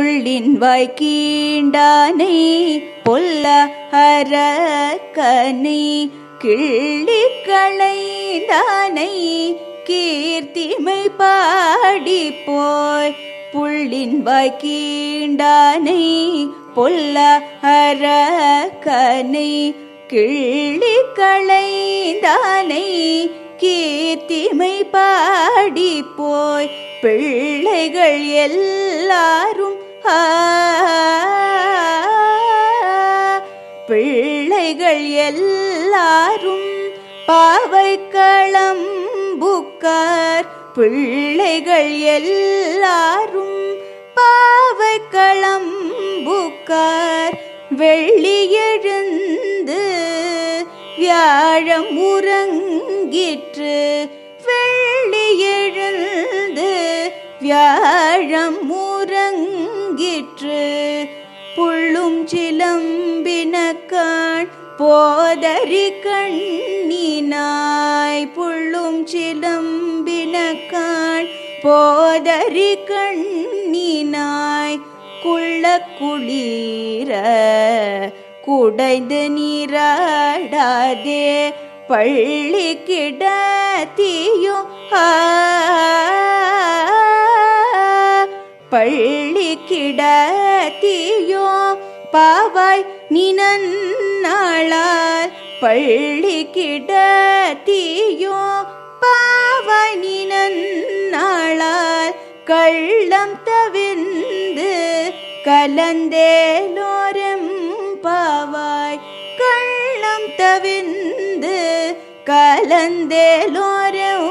புள்ளின் வாய்க்கீண்டானை பொல்ல அரக்கனை கிள்ளி களைந்தானை கீர்த்திமை பாடி போய் புள்ளின் வாய்க்கீண்டானை பொல்ல அரக்கனை கிள்ளி களைந்தானை கீர்த்திமை பாடி போய் பிள்ளைகள் எல்லாரும் பிள்ளைகள் எல்லாரும் பாவை களம்புக்கார் பிள்ளைகள் எல்லாரும் பாவை களம்புக்கார் வெள்ளியெழுந்து வியாழம் உறங்கிற்று. வெள்ளியெழுந்து வியா சிலம்பினக்கான் போதரி கண்ணினாய். புள்ளும் சிலம்பினக்கான் போதரி கண்ணினாய். குள்ள குளிர குடைந்து நீராடாதே. பள்ளி கிடத்தியோ பள்ளி கிடத்தியோ பாவாய் நினன்னாளால் பள்ளி கிடத்தியோ பாவாய் நினன்னாளால் கள்ளம் தவிர்ந்து கலந்தேலோரம் பாவாய். கள்ளம் தவிர்ந்து கலந்தேலோரம்